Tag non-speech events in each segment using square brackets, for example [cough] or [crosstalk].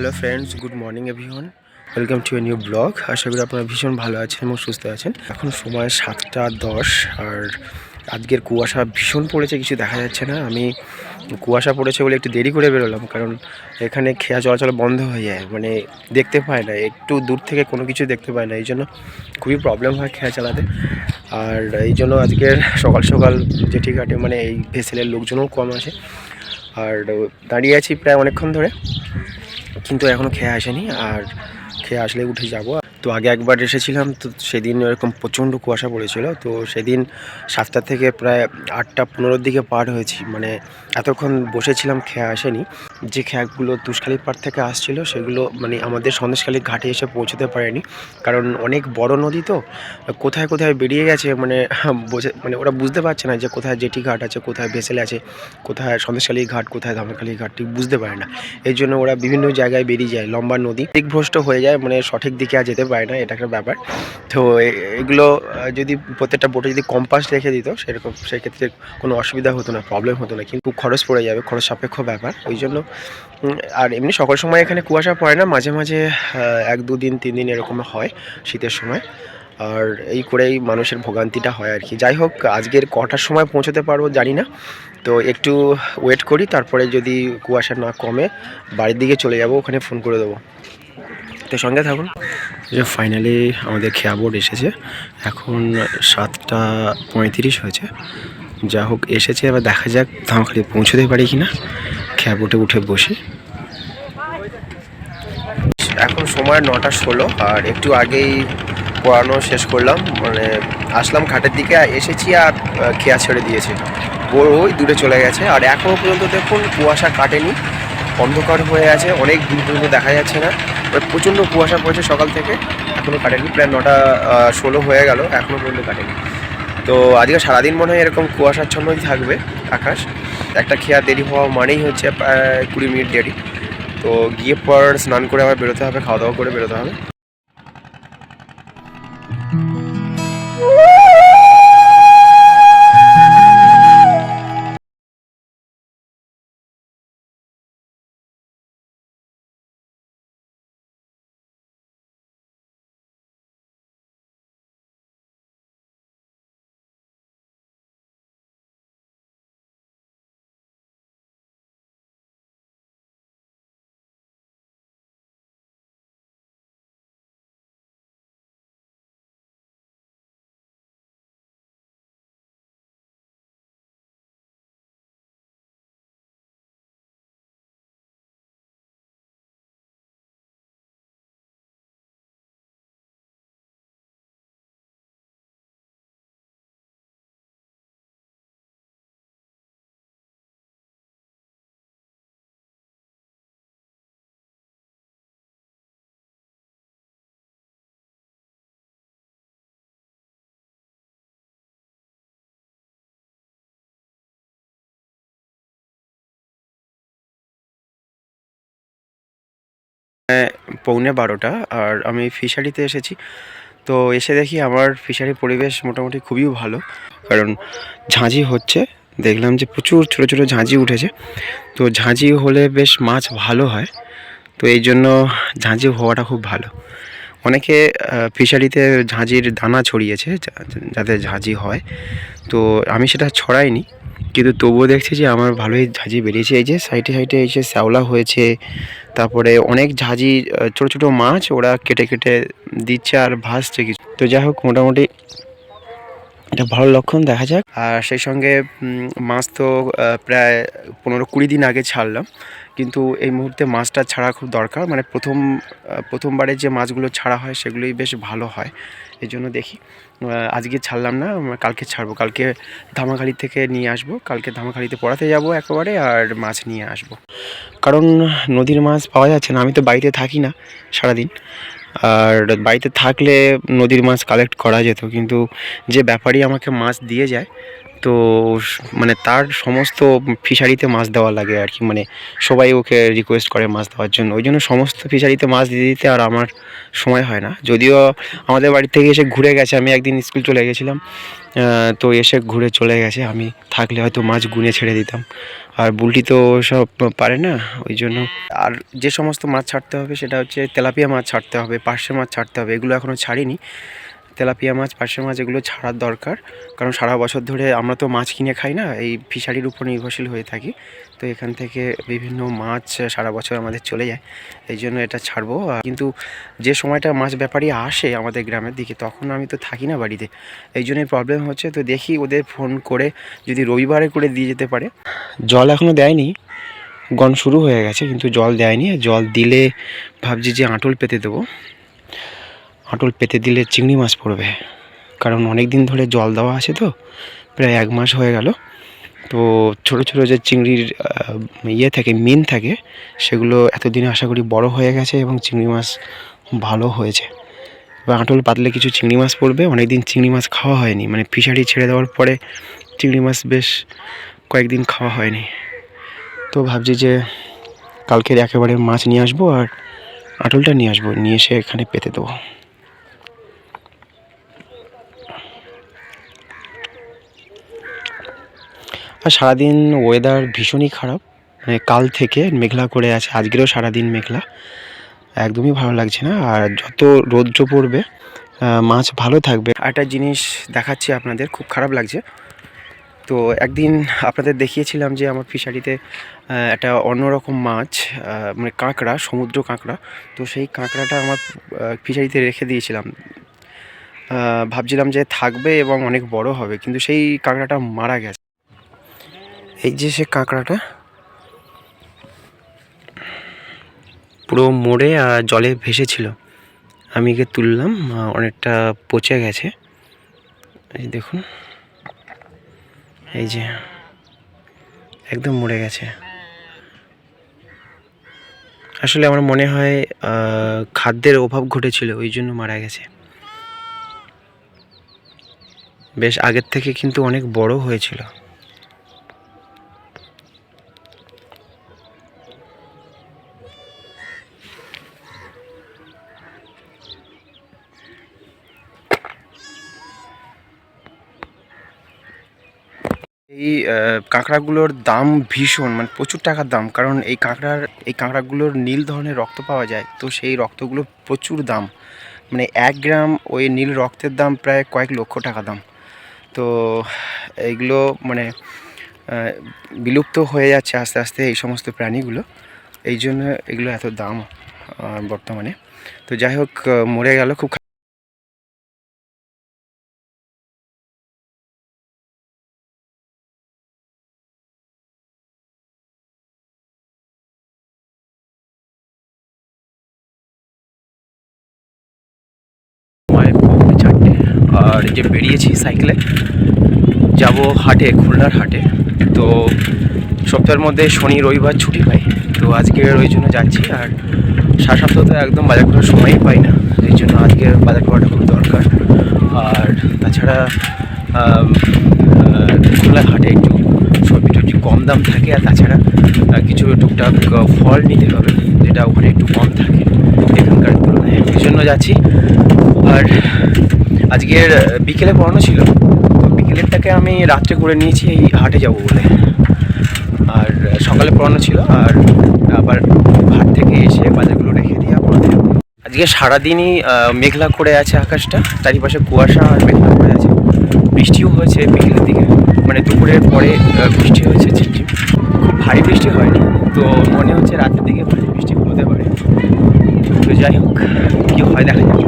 Hello friends good morning everyone welcome to a new blog আশা করি আপনারা ভীষণ ভালো আছেন এবং সুস্থ আছেন। এখন সময় সাতটা দশ আর আজকের কুয়াশা ভীষণ পড়েছে, কিছু দেখা যাচ্ছে না। আমি কুয়াশা পড়েছে বলে একটু দেরি করে বেরোলাম, কারণ এখানে খেয়া চলাচল বন্ধ হয়ে যায় মানে দেখতে পায় না, একটু দূর থেকে কোনো কিছু দেখতে পায় না, এই জন্য খুবই প্রবলেম হয় খেয়া চালাতে। আর এই জন্য আজকের সকাল সকাল জেঠি ঘাটে মানে এই ভেসেলের লোকজনও কম আসে আর দাঁড়িয়ে আছি প্রায় অনেকক্ষণ ধরে। কিন্তু এখনও খেয়ে আসেনি আর খেয়ে আসলে উঠে যাব। তো আগে একবার এসেছিলাম, তো সেদিন এরকম প্রচণ্ড কুয়াশা পড়েছিল, তো সেদিন সাতটা থেকে প্রায় আটটা পনেরোর দিকে পার হয়েছি। মানে এতক্ষণ বসেছিলাম, খেয়া আসেনি। যে খেয়াগুলো তুষখালি পাড় থেকে আসছিল, সেগুলো মানে আমাদের সন্দেশখালী ঘাটে এসে পৌঁছতে পারেনি। কারণ অনেক বড় নদী তো, কোথায় কোথায় বেরিয়ে গেছে মানে [laughs] বোঝে মানে ওরা বুঝতে পারছে না যে কোথায় জেটি ঘাট আছে, কোথায় ভেসেল আছে, কোথায় সন্দেশখালী ঘাট, কোথায় ধামাখালী ঘাট, ঠিক বুঝতে পারে না। এই জন্য ওরা বিভিন্ন জায়গায় বেরিয়ে যায়, লম্বা নদী, দিকভ্রষ্ট হয়ে যায় মানে সঠিক দিকে আর যেতে পারে না, এটা একটা ব্যাপার। তো এগুলো যদি প্রত্যেকটা বোটে যদি কম্পাস রেখে দিত, সেরকম, সেক্ষেত্রে কোনো অসুবিধা হতো না প্রবলেম হতো না, কিন্তু খরচ পড়ে যাবে, খরচ সাপেক্ষ ব্যাপার। ওই জন্য আর এমনি সকল সময় এখানে কুয়াশা পড়ে না, মাঝে মাঝে এক দু দিন তিন দিন এরকম হয় শীতের সময়। আর এই করেই মানুষের ভোগান্তিটা হয় আর কি। যাই হোক, আজকের কটার সময় পৌঁছতে পারব জানি না। তো একটু ওয়েট করি, তারপরে যদি কুয়াশা না কমে, বাড়ির দিকে চলে যাব, ওখানে ফোন করে দেবো। তো সঙ্গে থাকুন। যে ফাইনালি আমাদের খেয়া বোর্ড এসেছে। এখন সাতটা পঁয়ত্রিশ হয়েছে। যা হোক এসেছে এবার দেখা যাক ধামাখালি পৌঁছতে পারি কি না খেয়া বোটে উঠে বসি। এখন সময় নটা ষোলো আর একটু আগেই পড়ানো শেষ করলাম। মানে আসলাম ঘাটের দিকে এসেছি আর খেয়া ছেড়ে দিয়েছে। বড় ওই দূরে চলে গেছে। আর এখনও পর্যন্ত দেখুন কুয়াশা কাটেনি। অন্ধকার হয়ে আছে। অনেক দূর পর্যন্ত দেখা যাচ্ছে না। প্রচণ্ড কুয়াশা পড়েছে সকাল থেকে। এখনও কাটেনি, প্রায় নটা ষোলো হয়ে গেল এখনও পর্যন্ত কাটেনি। তো আজকে সারাদিন মনে হয় এরকম কুয়াশাচ্ছন্নই থাকবে আকাশ। একটা খেয়া দেরি হওয়া মানেই হচ্ছে প্রায় কুড়ি মিনিট দেরি। তো গিয়ে পর স্নান করে আবার বেরোতে হবে, খাওয়া দাওয়া করে বেরোতে হবে। পৌনে বারোটা আর আমি ফিশারিতে এসেছি। তো এসে দেখি আমার ফিশারি পরিবেশ মোটামুটি খুবই ভালো, কারণ ঝাঁঝি হচ্ছে। দেখলাম যে প্রচুর ছোটো ছোটো ঝাঁঝি উঠেছে। তো ঝাঁঝি হলে বেশ মাছ ভালো হয়। তো এই জন্য ঝাঁঝি হওয়াটা খুব ভালো। অনেকে ফিশারিতে ঝাঁঝির দানা ছড়িয়েছে যাতে ঝাঁঝি হয়। তো আমি সেটা ছড়াইনি, কিন্তু তবুও দেখছি যে আমার ভালোই ঝাঁঝি বেরিয়েছে। এই যে সাইডে সাইডে এই যে শ্যাওলা হয়েছে তারপরে অনেক ঝাঁঝি ছোট ছোট মাছ ওরা কেটে কেটে দিচ্ছে আর ভাসছে কিছু। তো যাই হোক, মোটামুটি এটা ভালো লক্ষণ দেখা যাক। আর সেই সঙ্গে মাছ তো প্রায় পনেরো কুড়ি দিন আগে ছাড়লাম। কিন্তু এই মুহূর্তে মাছটা ছাড়া খুব দরকার। মানে প্রথম প্রথমবারে যে মাছগুলো ছাড়া হয়, সেগুলোই বেশ ভালো হয়। এই জন্য দেখি। আজকে ছাড়লাম না কালকে ছাড়বো। কালকে ধামাখালি থেকে নিয়ে আসব। কালকে ধামাখালিতে পড়াতে যাব একেবারে আর মাছ নিয়ে আসব। কারণ নদীর মাছ পাওয়া যাচ্ছে না। আমি তো বাড়িতে থাকি না সারাদিন। আর বাড়িতে থাকলে নদীর মাছ কালেক্ট করা যেত, কিন্তু যে ব্যাপারই আমাকে মাছ দিয়ে যায় তো মানে তার সমস্ত ফিশারিতে মাছ দেওয়া লাগে আর কি। মানে সবাই ওকে রিকোয়েস্ট করে মাছ দেওয়ার জন্য। ওই জন্য সমস্ত ফিশারিতে মাছ দিয়ে দিতে আর আমার সময় হয় না। যদিও আমাদের বাড়ি থেকে এসে ঘুরে গেছে। আমি একদিন স্কুল চলে গেছিলাম তো এসে ঘুরে চলে গেছে। আমি থাকলে হয়তো মাছ গুনে ছেড়ে দিতাম। আর বুলটি তো সব পারে না, ওই জন্য। আর যে সমস্ত মাছ ছাড়তে হবে সেটা হচ্ছে তেলাপিয়া মাছ ছাড়তে হবে, পার্শে মাছ ছাড়তে হবে, এগুলো এখনও ছাড়িনি। তেলাপিয়া মাছ, পার্শে মাছ এগুলো ছাড়ার দরকার। কারণ সারা বছর ধরে আমরা তো মাছ কিনে খাই না, এই ফিশারির উপর নির্ভরশীল হয়ে থাকি। তো এখান থেকে বিভিন্ন মাছ সারা বছর আমাদের চলে যায়, এই জন্য এটা ছাড়বো। কিন্তু যে সময়টা মাছ ব্যাপারী আসে আমাদের গ্রামের দিকে, তখন আমি তো থাকি না বাড়িতে। এই জন্যই প্রবলেম হচ্ছে, তো দেখি ওদের ফোন করে যদি রবিবারে করে দিয়ে যেতে পারে। জল এখনও দেয়নি গন শুরু হয়ে গেছে, কিন্তু জল দেয়নি। জল দিলে ভাবছি যে আঁটল পেতে দেবো। আঁটল পেতে দিলে চিংড়ি মাছ পড়বে। কারণ অনেক দিন ধরে জল দেওয়া আছে তো, প্রায় এক মাস হয়ে গেল। তো ছোট ছোট যে চিংড়ির ইয়ে থাকে, মিন থাকে, সেগুলো এতদিনে আশা করি বড় হয়ে গেছে এবং চিংড়ি মাছ ভালো হয়েছে। এবার আঁটল পাতলে কিছু চিংড়ি মাছ পড়বে অনেক দিন চিংড়ি মাছ খাওয়া হয়নি। মানে ফিশারি ছেড়ে দেওয়ার পরে চিংড়ি মাছ বেশ কয়েকদিন খাওয়া হয়নি। তো ভাবছি যে কালকের একেবারে মাছ নিয়ে আসব আর আঁটলটা নিয়ে আসব, নিয়ে এসে এখানে পেতে দেবো। আর সারাদিন ওয়েদার ভীষণই খারাপ। মানে কাল থেকে মেঘলা করে আছে, আজকেরও সারাদিন মেঘলা। একদমই ভালো লাগছে না। আর যত রৌদ্র পড়বে মাছ ভালো থাকবে। একটা জিনিস দেখাচ্ছি আপনাদের, খুব খারাপ লাগছে। তো একদিন আপনাদের দেখিয়েছিলাম যে আমার ফিশারিতে একটা অন্যরকম মাছ মানে কাঁকড়া, সমুদ্র কাঁকড়া। তো সেই কাঁকড়াটা আমার ফিশারিতে রেখে দিয়েছিলাম। ভাবছিলাম যে থাকবে এবং অনেক বড় হবে, কিন্তু সেই কাঁকড়াটা মারা গেছে। এই যে সে কাঁকড়াটা, পুরো মরে আর জলে ভেসেছিল। আমি একে তুললাম অনেকটা পচে গেছে। এই দেখুন, এই যে একদম মরে গেছে। আসলে আমার মনে হয় খাদ্যের অভাব ঘটেছিল, ওই জন্য মারা গেছে। বেশ আগের থেকে কিন্তু অনেক বড় হয়েছিল। কাঁকড়াগুলোর দাম ভীষণ মানে প্রচুর টাকার দাম। কারণ এই কাঁকড়ার, এই কাঁকড়াগুলোর নীল ধরনের রক্ত পাওয়া যায়, তো সেই রক্তগুলো প্রচুর দাম। মানে এক গ্রাম ওই নীল রক্তের দাম প্রায় কয়েক লক্ষ টাকা দাম। তো এইগুলো মানে বিলুপ্ত হয়ে যাচ্ছে আস্তে আস্তে এই সমস্ত প্রাণীগুলো। এই জন্য এগুলো এত দাম বর্তমানে। তো যাই হোক মরে গেল খুব সময় পৌনে চারটে। আর যে বেরিয়েছি সাইকেলে, যাব হাটে, খুলনার হাটে। তো সপ্তাহের মধ্যে শনি, রবিবার ছুটি পাই। তো আজকে ওই জন্য যাচ্ছি, আর সারা সপ্তাহ তো একদম বাজার করার সময়ই পাই না। এই জন্য আজকে বাজার করাটা খুব দরকার। আর তাছাড়া খুলনার হাটে একটু সবজি টবজি কম দাম থাকে, আর তাছাড়া কিছু টুকটাক ফল নিতে হবে, যেটা ওখানে একটু কম থাকে। এখানকার তুলনায়। এই জন্য যাচ্ছি। আর আজকের বিকেলে পড়ানো ছিল। বিকেলেরটাকে আমি রাত্রে করে নিয়েছি, এই হাটে যাব বলে। আর সকালে পড়ানো ছিল, আর আবার হাট থেকে এসে বাজারগুলো রেখে দিয়ে পড়াতে আজকে সারাদিনই মেঘলা করে আছে আকাশটা, চারিপাশে কুয়াশা আর মেঘলা করে আছে। বৃষ্টিও হয়েছে বিকেলের দিকে মানে দুপুরের পরে বৃষ্টি হয়েছে ঝিমঝিম খুব ভারী বৃষ্টি হয়নি, তো মনে হচ্ছে রাতের দিকে ভারী বৃষ্টি হতে পারে। তো যাই হোক, কী হয় দেখা যাক।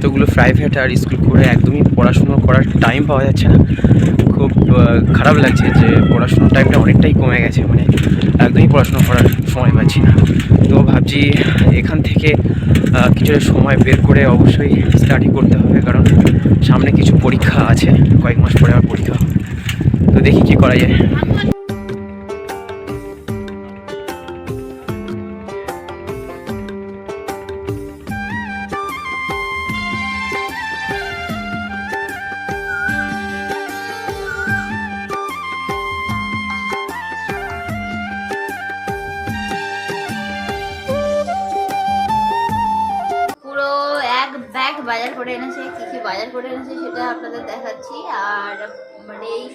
এতগুলো প্রাইভেট আর স্কুল করে একদমই পড়াশুনো করার টাইম পাওয়া যাচ্ছে না। খুব খারাপ লাগছে যে পড়াশুনোর টাইমটা অনেকটাই কমে গেছে মানে একদমই পড়াশুনো করার সময় পাচ্ছি না। তো ভাবছি এখান থেকে কিছুটা সময় বের করে অবশ্যই স্টাডি করতে হবে, কারণ সামনে কিছু পরীক্ষা আছে, কয়েক মাস পরে আমার পরীক্ষা তো দেখি কি করা যায়।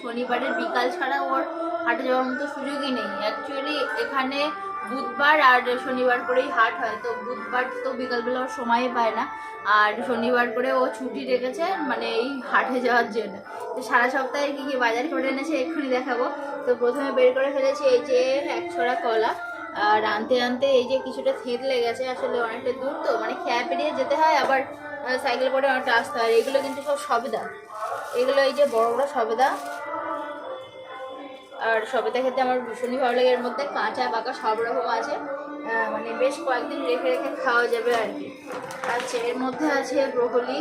শনিবারের বিকাল ছাড়া ওর হাটে যাওয়ার মতো সুযোগই নেই। অ্যাকচুয়ালি এখানে বুধবার আর শনিবার করেই হাট হয়। তো বুধবার তো বিকালবেলা ওর সময় পায় না। আর শনিবার করে ও ছুটি রেখেছে মানে এই হাটে যাওয়ার জন্য। তো সারা সপ্তাহে কী কী বাজার করে এনেছে এক্ষুনি দেখাবো। তো প্রথমে বের করে ফেলেছি এই যে এক ছড়া কলা। আর আনতে আনতে এই যে কিছুটা থেত লেগেছে, আসলে অনেকটা দূর তো মানে খেয়া পেরিয়ে যেতে হয়, আবার সাইকেল করে অনেকটা আসতে হয়। এগুলো কিন্তু সব সবেদা। এগুলো এই যে বড় বড় সবেদা। আর সবেদা খেতে আমার ভীষণই ভালো লাগে। এর মধ্যে কাঁচা, পাকা সব রকম আছে। মানে বেশ কয়েকদিন রেখে রেখে খাওয়া যাবে আর কি। আচ্ছা এর মধ্যে আছে ব্রোকলি।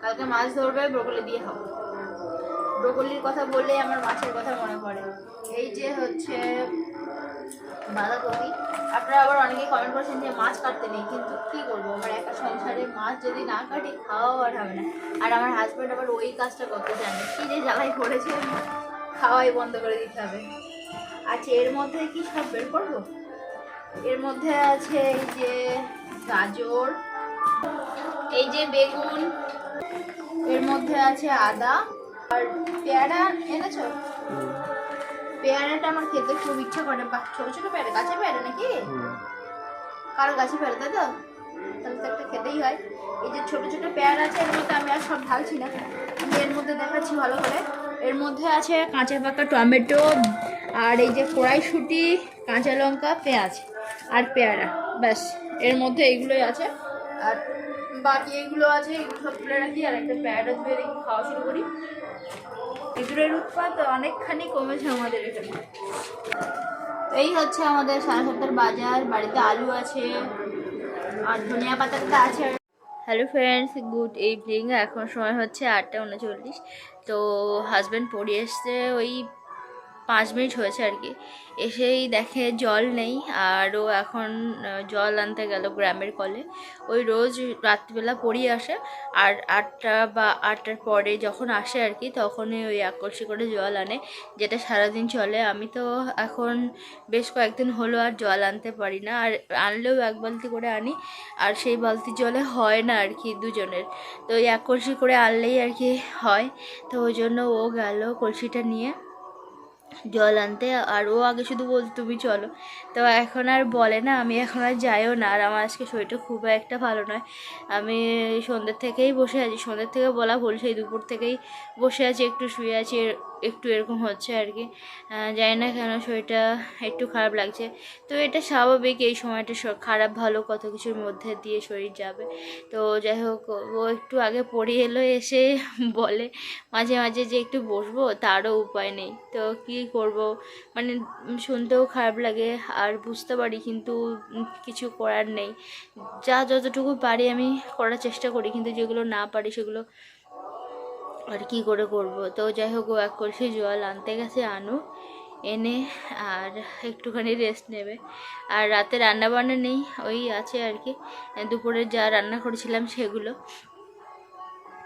কালকে মাছ ধরবে, ব্রোকলি দিয়ে খাব। ব্রোকলির কথা বললে আমার মাছের কথা মনে পড়ে। এই যে হচ্ছে বাঁধাকপি। আপনারা আবার অনেকেই কমেন্ট করেছেন যে মাছ কাটতে নেই, কিন্তু কি করব? মাছ যদি না কাটি খাওয়াও আর হবে না। আর আমার হাজব্যান্ড আবার ওই কাজটা করতে চান না। কি যে জ্বালাই করেছে খাওয়াই বন্ধ করে দিতে হবে। আচ্ছা এর মধ্যে কি সব বের করব? এর মধ্যে আছে এই যে গাজর এই যে বেগুন এর মধ্যে আছে আদা আর পেয়ারা এনেছো? পেয়ারাটা আমার খেতে খুব ইচ্ছে করে বাহ, ছোট ছোট পেয়ারা গাছে পেয়ারা নাকি? কারও গাছে পেয়ারা তাই তো? তাহলে তো একটা খেতেই হয়। এই যে ছোট ছোট পেয়ারা আছে, এর মধ্যে আমি আর সব ঢালছি না। আমি এর মধ্যে দেখাচ্ছি ভালো করে। এর মধ্যে আছে কাঁচা পাকা টমেটো, আর এই যে কড়াইশুঁটি, কাঁচা লঙ্কা, পেঁয়াজ আর পেয়ারা। ব্যাস, এর মধ্যে এইগুলোই আছে। আর বাকি এইগুলো আছে, এগুলো সব তুলে রাখি, আর একটা পেয়ারা ধুয়ে রেখে খাওয়া শুরু করি। ইঁদুরের উৎপাত অনেকখানি কমেছে আমাদের এখানে। এই হচ্ছে আমাদের সাড়ে সাতটার বাজার। বাড়িতে আলু আছে আর আছে। হ্যালো ফ্রেন্ডস গুড ইভিনিং এখন সময় হচ্ছে আটটা উনচল্লিশ। তো হাজব্যান্ড পড়িয়ে এসছে ওই পাঁচ মিনিট হয়েছে আর কি। এসেই দেখে জল নেই আর ও এখন জল আনতে গেল গ্রামের কলে। ওই রোজ রাত্রিবেলা পড়িয়ে আসে আর আটটা বা আটটার পরে যখন আসে আর কি, তখনই ওই আকর্ষি করে জল আনে, যেটা সারাদিন চলে। আমি তো এখন বেশ কয়েকদিন হলো আর জল আনতে পারি না। আর আনলেও এক বালতি করে আনি আর সেই বালতি জলে হয় না আর কি দুজনের। তো ওই এক কলসি করে আনলেই আর কি হয়। তো ওই জন্য ও গেল কলসিটা নিয়ে। জল আনতে, আর ও আগে শুধু বলতো, তুমি চলো। তো এখন আর বলে না, আমি এখন আর যাইও না। আর আমার আজকে শরীরটা খুব একটা ভালো নয়। আমি সন্ধ্যের থেকেই বসে আছি। সন্ধ্যের থেকে বলা ভুল, সেই দুপুর থেকেই বসে আছি, একটু শুয়ে আছি। একটু এরকম হচ্ছে আর কি। জানি না কেন শরীরটা একটু খারাপ লাগছে। তো এটা স্বাভাবিক এই সময়টা খারাপ ভালো কত কিছুর মধ্যে দিয়ে শরীর যাবে। তো যাই হোক, ও একটু আগে পড়িয়ে এলো এসে [laughs] বলে মাঝে মাঝে যে একটু বসবো তারও উপায় নেই। তো কি করব? মানে শুনতেও খারাপ লাগে, আর বুঝতে পারি কিন্তু কিছু করার নেই। যা যতটুকু পারি আমি করার চেষ্টা করি, কিন্তু যেগুলো না পারি সেগুলো আর কি করে করব? তো যাই হোক এক কলসি জল আনতে গেছে আনু, এনে আর একটুখানি রেস্ট নেবে। আর রাতে রান্না বান্না নেই, ওই আছে আর কি। দুপুরে যা রান্না করেছিলাম সেগুলো।